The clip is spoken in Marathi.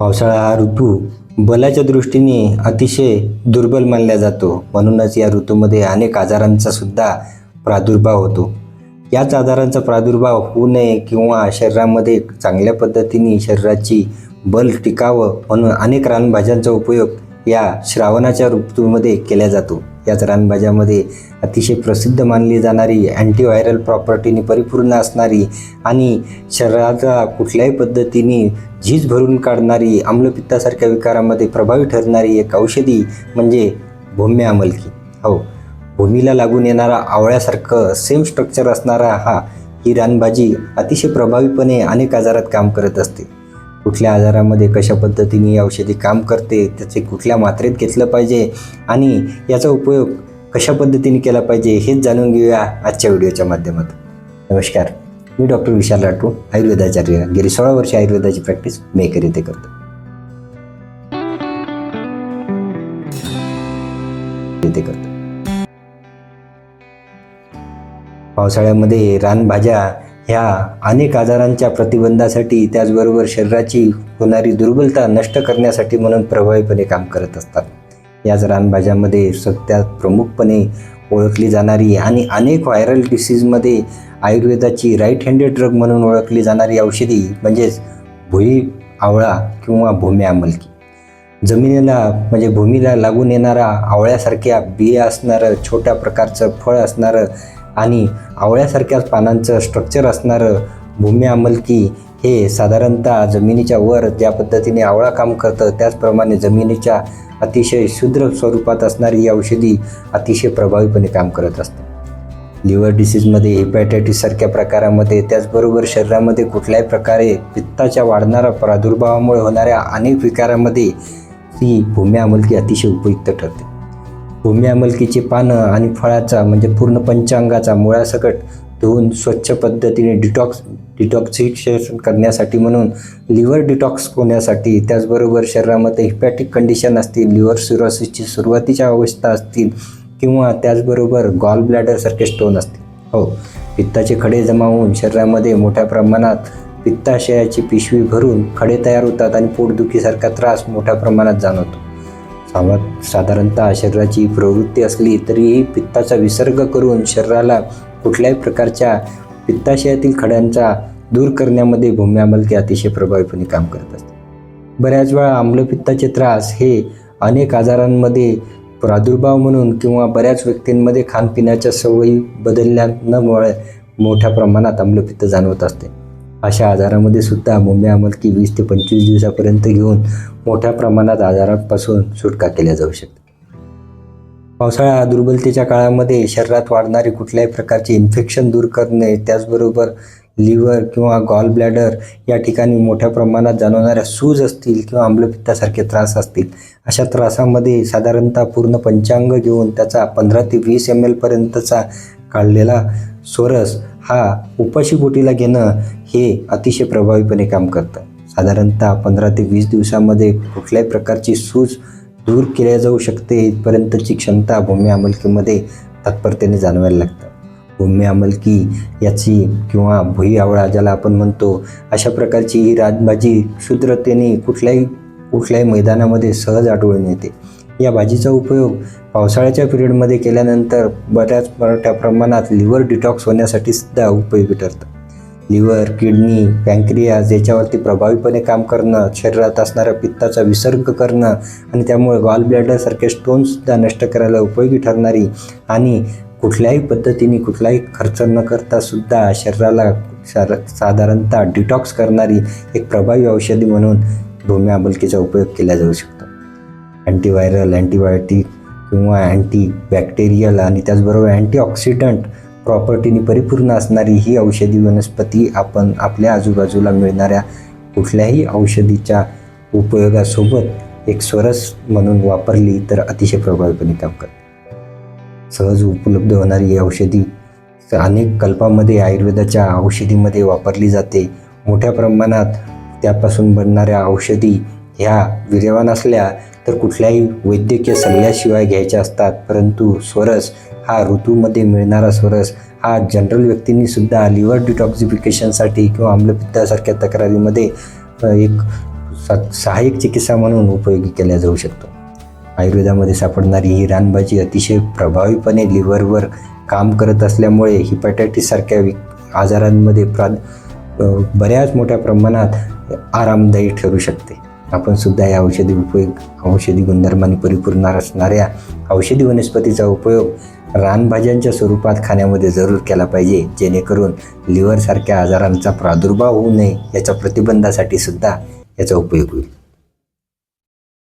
पावसाळा हा ऋतू बलाच्या दृष्टीने अतिशय दुर्बल मानला जातो. म्हणूनच या ऋतूमध्ये अनेक आजारांचा सुद्धा प्रादुर्भाव होतो. याच आजारांचा प्रादुर्भाव होऊ नये किंवा शरीरामध्ये चांगल्या पद्धतीने शरीराची बल टिकावं म्हणून अनेक रानभाज्यांचा उपयोग या श्रावणाच्या ऋतूमध्ये केला जातो. याच रानभाज्यामध्ये अतिशय प्रसिद्ध मानली जाणारी अँटीव्हायरल प्रॉपर्टीने परिपूर्ण असणारी आणि शरीराचा कुठल्याही पद्धतीने झीज भरून काढणारी आम्लपित्तासारख्या विकारामध्ये प्रभावी ठरणारी एक औषधी म्हणजे भूम्य अमलकी. हो भूमीला लागून येणारा आवळ्यासारखं सेम स्ट्रक्चर असणारा हा ही रानभाजी अतिशय प्रभावीपणे अनेक आजारात काम करत असते. कुठल्या आजारामध्ये कशा पद्धतीने ही औषधी काम करते त्याचे कुठल्या मात्रेत घेतलं पाहिजे आणि याचा उपयोग कशा पद्धतीने केला पाहिजे हेच जाणून घेऊया आजच्या व्हिडिओच्या माध्यमातून. नमस्कार मी डॉक्टर विशाल राठोड आयुर्वेदाचार्य गेली सोळा वर्ष आयुर्वेदाची प्रॅक्टिस मेकर येथे करतो. येथे करतो. पावसाळ्यामध्ये रानभाज्या ह्या अनेक आजारांच्या प्रतिबंधासाठी त्याचबरोबर शरीराची होणारी दुर्बलता नष्ट करण्यासाठी म्हणून प्रभावीपणे काम करत असतात. याच रानभाज्यामध्ये सध्या प्रमुखपणे ओळखली जाणारी आणि अनेक व्हायरल डिसीजमध्ये आयुर्वेदाची राईट हँडेड ड्रग म्हणून ओळखली जाणारी औषधी म्हणजेच भुई आवळा किंवा भूमी आमलकी. जमिनीला म्हणजे भूमीला लागून येणारा आवळ्यासारख्या बिया असणारं छोट्या प्रकारचं फळ असणारं आणि आवळ्यासारख्याच पानांचं स्ट्रक्चर असणारं भूमी आमलकी हे साधारणतः जमिनीच्या वर ज्या पद्धतीने आवळा काम करतं त्याचप्रमाणे जमिनीच्या अतिशय शुद्र स्वरूपात असणारी ही औषधी अतिशय प्रभावीपणे काम करत असते. लिव्हर डिसीजमध्ये हिपॅटायटिससारख्या प्रकारामध्ये त्याचबरोबर शरीरामध्ये कुठल्याही प्रकारे पित्ताच्या वाढणाऱ्या प्रादुर्भावामुळे होणाऱ्या अनेक विकारामध्ये ही भूमी अमलकी अतिशय उपयुक्त ठरते. भूम्यामलकीची पानं आणि फळाचा म्हणजे पूर्ण पंचांगाचा मुळासकट धुवून स्वच्छ पद्धतीने डिटॉक्स डिटॉक्सिकेशन करण्यासाठी म्हणून लिव्हर डिटॉक्स होण्यासाठी त्याचबरोबर शरीरामध्ये हिपॅटिक कंडिशन असतील लिव्हर सिरोसिसची सुरुवातीच्या अवस्था असतील किंवा त्याचबरोबर गॉल ब्लॅडरसारखे स्टोन असतील. हो पित्ताचे खडे जमा होऊन शरीरामध्ये मोठ्या प्रमाणात पित्ताशयाची पिशवी भरून खडे तयार होतात आणि पोटदुखीसारखा त्रास मोठ्या प्रमाणात जाणवतो. साधारणतः शरीराची प्रवृत्ती असली तरीही पित्ताचा विसर्ग करून शरीराला कुठल्याही प्रकारच्या पित्ताशयातील खड्यांचा दूर करण्यामध्ये भूमी अतिशय प्रभावीपणे काम करत असते. बऱ्याच वेळा आम्लपित्ताचे त्रास हे अनेक आजारांमध्ये प्रादुर्भाव म्हणून किंवा बऱ्याच व्यक्तींमध्ये खानपिण्याच्या सवयी बदलल्यामुळे मोठ्या प्रमाणात आम्लपित्त जाणवत असते. अशा आजारामध्ये सुद्धा मुंबई अमलकी वीस ते पंचवीस दिवसापर्यंत घेऊन मोठ्या प्रमाणात आजारापासून सुटका केल्या जाऊ शकते. पावसाळा दुर्बलतेच्या काळामध्ये शरीरात वाढणारे कुठल्याही प्रकारचे इन्फेक्शन दूर करणे त्याचबरोबर लिव्हर किंवा गॉल ब्लॅडर या ठिकाणी मोठ्या प्रमाणात जाणवणाऱ्या सूज असतील किंवा आम्लपित्तासारखे त्रास असतील अशा त्रासामध्ये साधारणतः पूर्ण पंचांग घेऊन त्याचा पंधरा ते वीस एम एलपर्यंतचा काढलेला स्वरस हा उपाशी बोटीला घेणं हे अतिशय प्रभावीपणे काम करतं. साधारणतः पंधरा ते वीस दिवसामध्ये कुठल्याही प्रकारची सूज दूर केल्या जाऊ शकते इथपर्यंतची क्षमता भूमी अमलकीमध्ये तत्परतेने जाणवायला लागतं. भूमी अमलकी याची किंवा भुई आवळा ज्याला आपण म्हणतो अशा प्रकारची ही राजबाजी क्षुद्रतेने कुठल्याही कुठल्याही मैदानामध्ये सहज आढळून येते. या भाजीचा उपयोग पावसाळ्याच्या पिरियडमध्ये केल्यानंतर बऱ्याच मोठ्या प्रमाणात लिव्हर डिटॉक्स होण्यासाठी सुद्धा उपयोगी ठरतं. लिव्हर किडनी पँक्रियाज याच्यावरती प्रभावीपणे काम करणं शरीरात असणाऱ्या पित्ताचा विसर्ग करणं आणि त्यामुळे गॉल ब्लॅडरसारखे स्टोनसुद्धा नष्ट करायला उपयोगी ठरणारी आणि कुठल्याही पद्धतीने कुठलाही खर्च न करता सुद्धा शरीराला शर साधारणतः डिटॉक्स करणारी एक प्रभावी औषधी म्हणून भूम्या आबलकीचा उपयोग केला जाऊ शकतो. अँटीव्हायरल अँटीबायोटिक किंवा अँटी बॅक्टेरियल आणि त्याचबरोबर अँटीऑक्सिडंट प्रॉपर्टीने परिपूर्ण असणारी ही औषधी वनस्पती आपण आपल्या आजूबाजूला मिळणाऱ्या कुठल्याही औषधीच्या उपयोगासोबत एक स्वरस म्हणून वापरली तर अतिशय प्रभावीपणे काम करते. सहज उपलब्ध होणारी ही औषधी अनेक कल्पामध्ये आयुर्वेदाच्या औषधीमध्ये वापरली जाते. मोठ्या प्रमाणात त्यापासून बनणाऱ्या औषधी ह्या विरेवान असल्या तर कुठल्याही वैद्यकीय सल्ल्याशिवाय घ्यायच्या असतात. परंतु स्वरस हा ऋतूमध्ये मिळणारा स्वरस हा जनरल व्यक्तींनी सुद्धा लिव्हर डिटॉक्सिफिकेशनसाठी किंवा आम्लपित्तासारख्या तक्रारीमध्ये एक सा- सहाय्यक चिकित्सा म्हणून उपयोगी केल्या जाऊ शकतो. आयुर्वेदामध्ये सापडणारी ही रानभाजी अतिशय प्रभावीपणे लिव्हरवर काम करत असल्यामुळे हिपॅटायटिससारख्या वि आजारांमध्ये प्रा बऱ्याच मोठ्या प्रमाणात आरामदायी ठरू शकते. आपण सुद्धा या औषधी उपयोग औषधी गुणधर्मांनी परिपूर्ण असणाऱ्या औषधी वनस्पतीचा उपयोग रानभाज्यांच्या स्वरूपात खाण्यामध्ये जरूर केला पाहिजे. जेणेकरून लिव्हरसारख्या आजारांचा प्रादुर्भाव होऊ नये याच्या प्रतिबंधासाठी सुद्धा याचा उपयोग होईल.